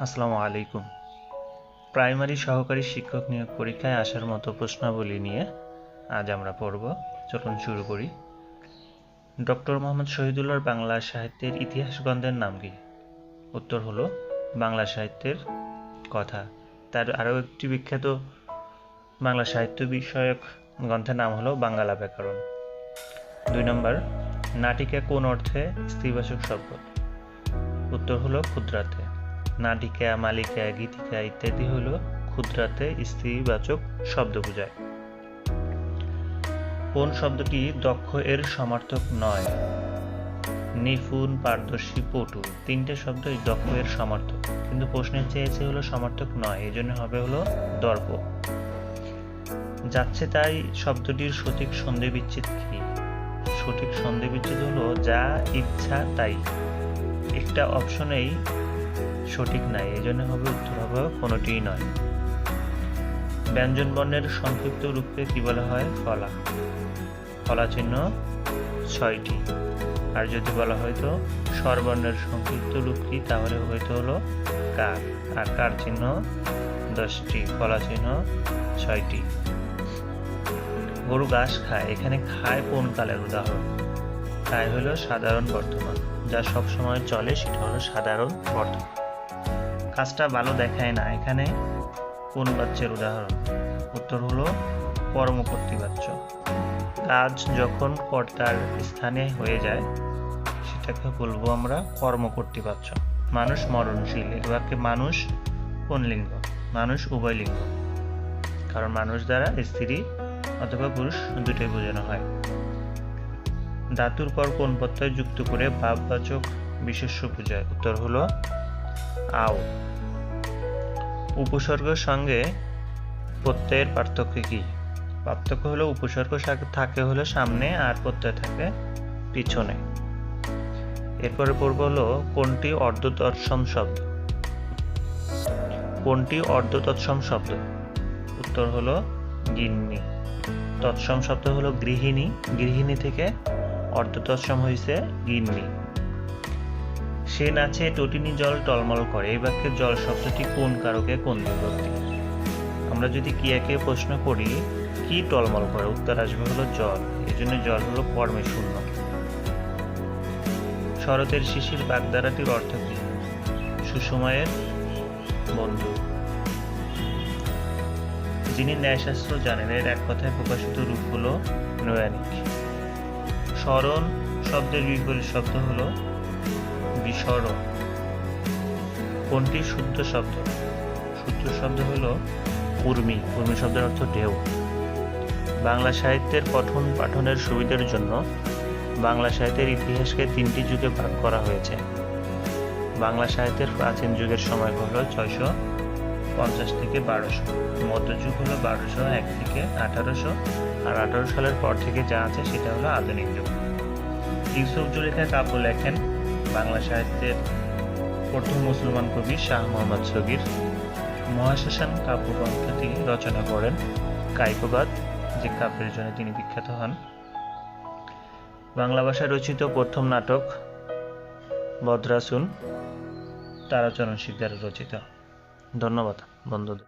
আসসালামু আলাইকুম। প্রাইমারি সহকারী শিক্ষক নিয়োগ পরীক্ষায় আসার মতো প্রশ্নাবলী নিয়ে আজ আমরা পড়ব। চলুন শুরু করি। ডক্টর মোহাম্মদ শহীদুল্লাহর বাংলা সাহিত্যের ইতিহাস গ্রন্থের নাম কি? উত্তর হলো, বাংলা সাহিত্যের কথা। তার আরও একটি বিখ্যাত বাংলা সাহিত্য বিষয়ক গ্রন্থের নাম হলো বাংলা ব্যাকরণ। দুই নম্বর, নাটিকা কোন অর্থে স্ত্রীবাচক শব্দ? উত্তর হলো ক্ষুদ্রাতে নাটিকা, মালিকা, গীতিকা ইত্যাদি হল ক্ষুদ্রাতে স্ত্রীবাচক শব্দ বোঝায় কোন শব্দটি দক্ষ এর সমার্থক নয়? নিপুণ পারদর্শী, পটু তিনটে শব্দই দক্ষ এর সমার্থক। কিন্তু প্রশ্নের চেয়েছে হলো সমার্থক নয়, এই জন্য হবে হলো দর্প। যাচ্ছে তাই শব্দটির সঠিক সন্ধি বিচ্ছেদ কি? সঠিক সন্ধি বিচ্ছেদ হলো যা ইচ্ছা তাই। একটা অপশনেই সঠিক নাই, এই জন্য হবে উত্তর হবে কোনোটিই নয়। ব্যঞ্জন বর্ণের সংক্ষিপ্ত রূপকে কি বলা হয়? ফলা। ফলা চিহ্ন ছয়টি। আর যদি বলা হয়তো স্বরবর্ণের সংক্ষিপ্ত রূপ কি তাহলে হয়তো হলো কার। আর কার চিহ্ন? দশটি। ফলা চিহ্ন ছয়টি। গরু ঘাস খায়। এখানে খায় কোন কালের উদাহরণ? খায় হলো সাধারণ বর্তমান। যা সবসময় চলে, সেটা হলো সাধারণ বর্তমান। কাজটা ভালো দেখায় না। এখানে কোন বাচ্চার উদাহরণ। উত্তর হলো কর্ম কর্মকর্তৃবাচ্য। কাজ যখন কর্তার স্থানে হয়ে যায়, সেটাকে বলব আমরা কর্ম কর্মকর্তৃবাচ্য। মানুষ মরণশীল। এ বাক্যে মানুষ কোন লিঙ্গ মানুষ উভয় লিঙ্গ কারণ মানুষ দ্বারা স্ত্রী অথবা পুরুষ দুটোই বোঝানো হয়। ধাতুর পর কোন প্রত্যয় যুক্ত করে ভাববাচক বিশেষ্য বোঝায়। উত্তর হলো আও। উপসর্গের সঙ্গে প্রত্যয়ের পার্থক্য কি? পার্থক্য হলো উপসর্গ থাকে হলো সামনে আর প্রত্যয় থাকে পিছনে। এরপরে পড়ব হলো কোনটি অর্ধ তৎসম শব্দ? কোনটি অর্ধ তৎসম শব্দ? উত্তর হলো গিন্নি। তৎসম শব্দ হলো গৃহিণী। গৃহিণী থেকে অর্ধ তৎসম হয়েছে গিন্নি। সে নাচে টটিনি জল টলমল করে। এই বাক্যের জল শব্দটি কোন কারকে, কোন বিভক্তি? আমরা যদি কিয়াকে প্রশ্ন করি, কি টলমল করে? উত্তর আসবে হলো জল। এই জন্য জল হলো কর্মে শূন্য। শরতের শিশির বাগদারাটির অর্থ কি? সুসময়ের বন্ধু। যিনি ন্যায়শাস্ত্র জানেন, এর এক কথায় প্রকাশিত রূপ হল নৈয়ানিক। স্মরণ শব্দের বিপরীত শব্দ হলো বিসরণ কোনটি শুদ্ধ শব্দ? শুদ্ধ শব্দ হলো উর্মি। উর্মি শব্দের অর্থ ঢেউ। বাংলা সাহিত্যের পঠন পাঠনের সুবিধার জন্য বাংলা সাহিত্যের ইতিহাসকে তিনটি যুগে ভাগ করা হয়েছে। বাংলা সাহিত্যের প্রাচীন যুগের সময় হল ছয়শো পঞ্চাশ থেকে বারোশো। মধ্যযুগ হলো বারোশো এক থেকে আঠারোশো আর আঠারো সালের পর থেকে যা আছে সেটা হলো আধুনিক যুগ। ইউসুফ জুলেখা কাব্য লেখেন বাংলা সাহিত্যের প্রথম মুসলমান কবি শাহ মোহাম্মদ সগির মহাশ্মশান কাব্যগ্রন্থটি রচনা করেন কাইকোবাদ যে কাব্যের জন্য তিনি বিখ্যাত হন। বাংলা ভাষায় রচিত প্রথম নাটক বদ্রাসুন, তারাচরণ শিকদার রচিত। ধন্যবাদ বন্ধুদের।